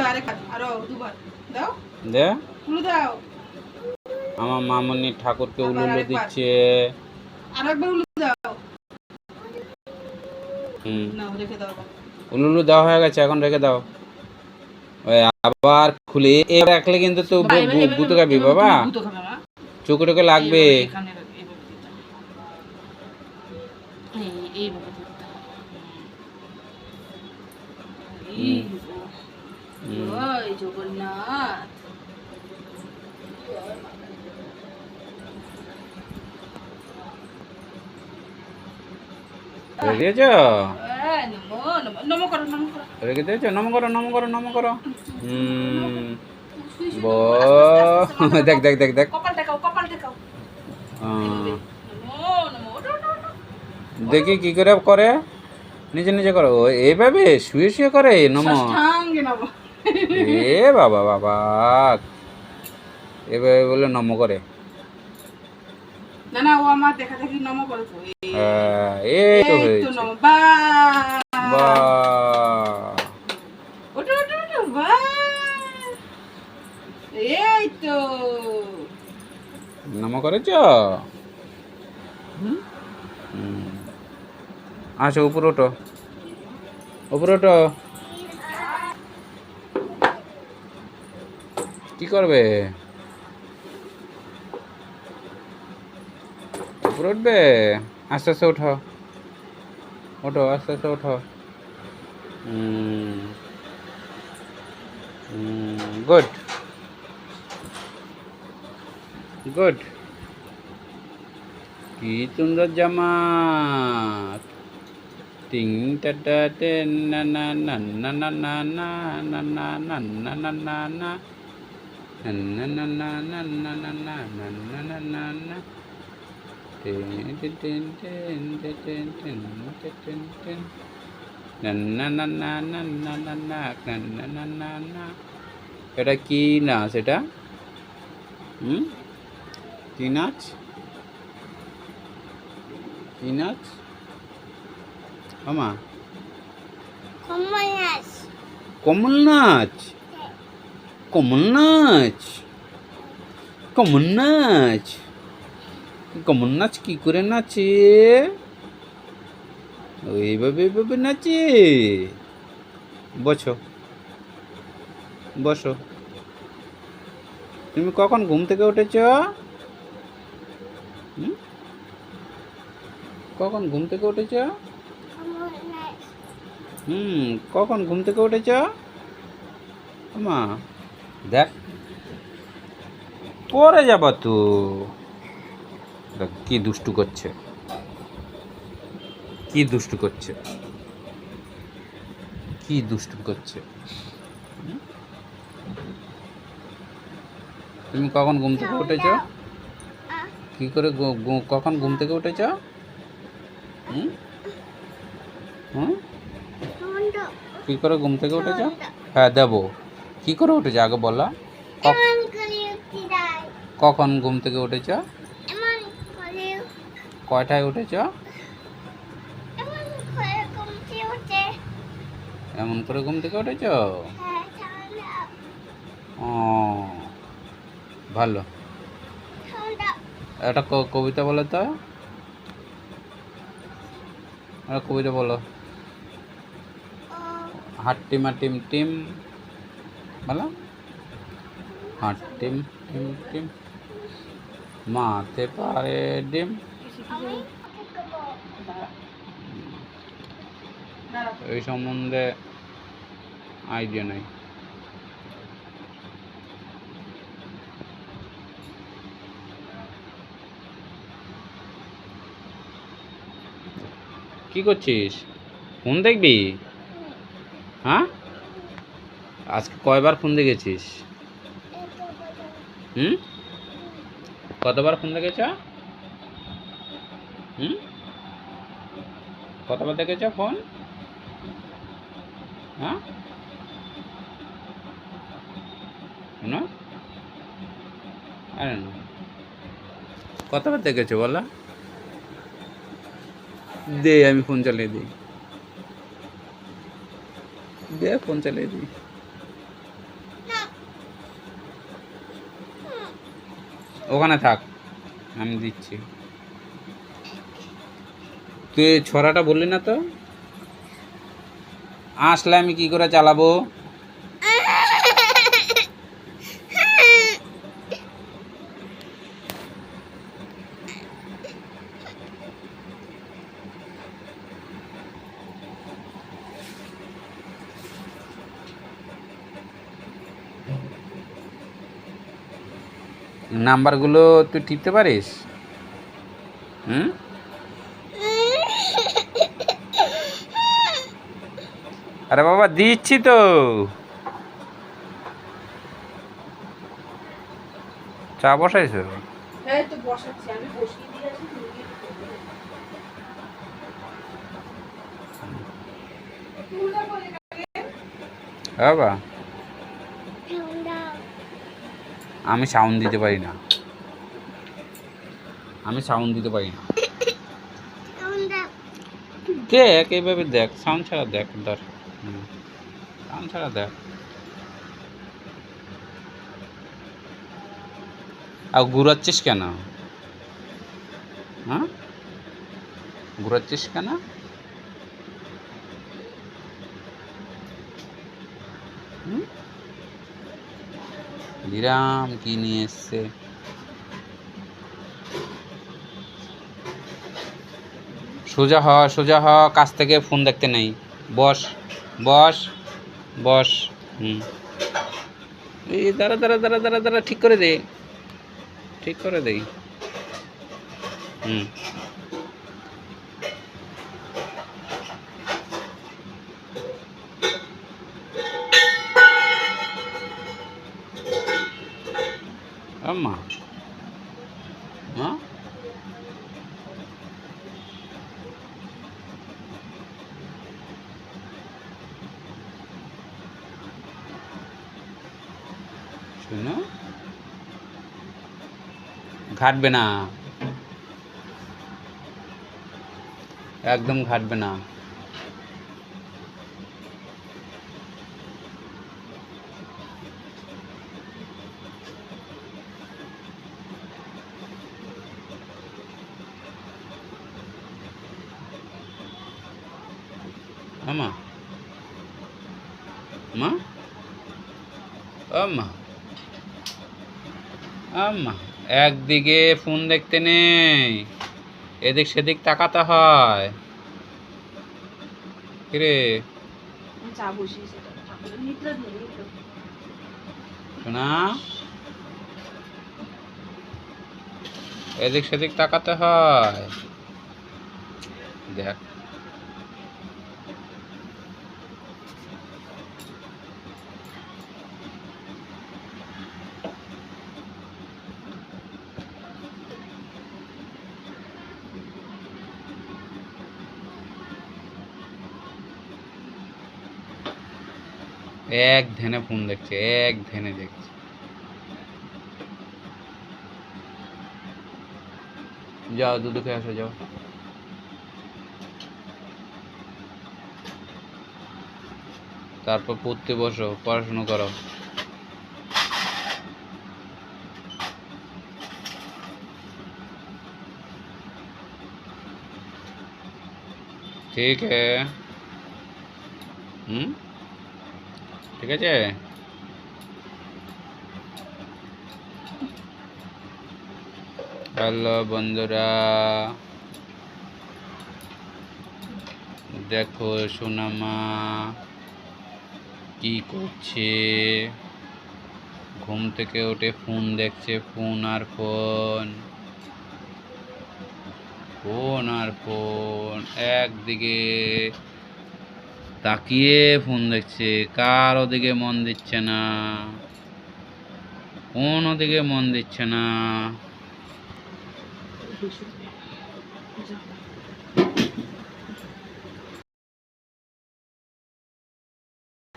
তো আরেক হাত আরও দুবার। দাও। দে। উলু দাও। আমার মামনি ঠাকুরকে উলুলো দিচ্ছে। আর একবার উলু দাও। হুম। না রেখে দাও উলুলু দেওয়া হয়ে গেছে এখন রেখে দাও। আবার খুলে এবার রাখলে কিন্তু তো বাবা, এবার- এবার- গুতো খাবি বাবা। চোখে টোকে লাগবে। এইভাবে এখানে রাখ, এইভাবে দিতে হবে। এই- এইভাবে দিতে হবে। এই হুম। জয় জগন্নাথ। রেখে দিয়েছ নমো নমো করো নমো করো। রেখে দিয়েছ নম করো নম করো নম করো। হুম। শুই শুই ব আস্তে আস্তে দেখ দেখ দেখ দেখ। কপাল কপাল দেখি কি করে করে। নিজে নিজে করো। এইভাবে শুয়ে শুয়ে করে নমো। এ বাবা বাবা। এভাবে বলে নম করে। না না ও আমার দেখা দেখি নমো করে তো। এই- তো হয়েছে নমো। বা। বাহ ওঠো ওঠো ওঠো বা। এই তো। নম করেছ? আসো উপরে ওঠো। উপরে ওঠো। কি করবে উপরে উঠবে আস্তে আস্তে ওঠো ওঠো আস্তে আস্তে ওঠো গুড গুড কি সুন্দর জামা টিং টাটা টেন না না না না না না না না না না না না না না না না না না না না না না না না না না না ten ten ten ten ten ten ten ten না না না না না না না না না না না না এটা কি নাচ এটা হুম কি নাচ কি নাচ আমা কমল নাচ কমল নাচ কমল নাচ কমল নাচ কি করে নাচে? এইভাবে এইভাবে নাচে? বসো। বসো। তুমি কখন ঘুম থেকে উঠেছ? হুম? কখন ঘুম থেকে উঠেছ? হুম কখন ঘুম থেকে উঠেছ? মা। দেখ। পরে যাবা তো। দেখ কি দুষ্টু করছে। কি দুষ্টু করছে। কি দুষ্টু করছে। তুমি কখন ঘুম থেকে উঠেছ? কি করে কখন ঘুম থেকে উঠেছ? কি করে ঘুম থেকে উঠেছ? হ্যাঁ দেবো। কি করে উঠেছ? আগে বলো। কখন ঘুম থেকে উঠেছ? কয়টায় উঠেছ? এমন করে ঘুম থেকে উঠেছ? ও ভালো। একটা কবিতা বলো তো। একটা কবিতা বলো। হাট্টিমা টিম টিম বলো। হাট্টিম টিম টিম মাতে পারে ডিম। এই সম্বন্ধে আইডিয়া নাই। কি করছিস? ফোন দেখবি? হ্যাঁ? আজকে কয়বার ফোন দেখেছিস? হুম? কতবার ফোন দেখেছ? হুম? কতবার দেখেছ ফোন? হ্যাঁ? শোনো। আরে না। কতবার দেখেছ বলো? দে, আমি ফোন চালিয়ে দিই। দে, ফোন চালিয়ে দিই। ওখানে থাক আমি দিচ্ছি। তুই ছড়াটা বললি না তো? আসলে আমি কি করে চালাবো? নাম্বারগুলো তুই টিপতে পারিস? হুম? আরে বাবা দিচ্ছি তো। চা বসাইছো? হ্যাঁ তো বসাচ্ছি আমি বসিয়ে দিয়ে আসি তুমি গিয়ে করবে। তুলনা করে হ্যাঁ বাবা আমি সাউন্ড দিতে পারি না। আমি সাউন্ড দিতে পারি না। দেখ, এইভাবে দেখ সাউন্ড ছাড়া দেখ ধর। সাউন্ড ছাড়া দেখ। আর ঘুরাচ্ছিস কেন? হ্যাঁ? ঘুরাচ্ছিস কেন? বিরাম কি নিয়ে এসছে? সোজা হ সোজা হ, কাছ থেকে ফোন দেখতে নেই। বস বস বস, হুম। এই, দাঁড়া দাঁড়া দাঁড়া দাঁড়া দাঁড়া, ঠিক করে দে। ঠিক করে দেই। হুম। আম্মা হ্যাঁ শোনো ঘাটবে না একদম ঘাটবে না আমা মা আমা আম্মা একদিকে ফোন দেখতে নেই এদিক সেদিক তাকাতে হয়। কিরে আমি। শোনা। এদিক সেদিক তাকাতে হয়। দেখ। এক ধ্যানে ফোন দেখছে, এক ধ্যানে দেখছে। যাও খেয়ে আসো, যাও। তারপর পড়তে বসো, পড়াশুনো করো। ঠিক है হুম? ঠিক আছে? হ্যালো বন্ধুরা। দেখো সোনামা কি করছে? ঘুম থেকে উঠে ফোন দেখছে, ফোন আর ফোন। ফোন আর ফোন। একদিকে তাকিয়ে ফোন দেখছে কার ওদিকে মন দিচ্ছে না কোন ওদিকে মন দিচ্ছে না।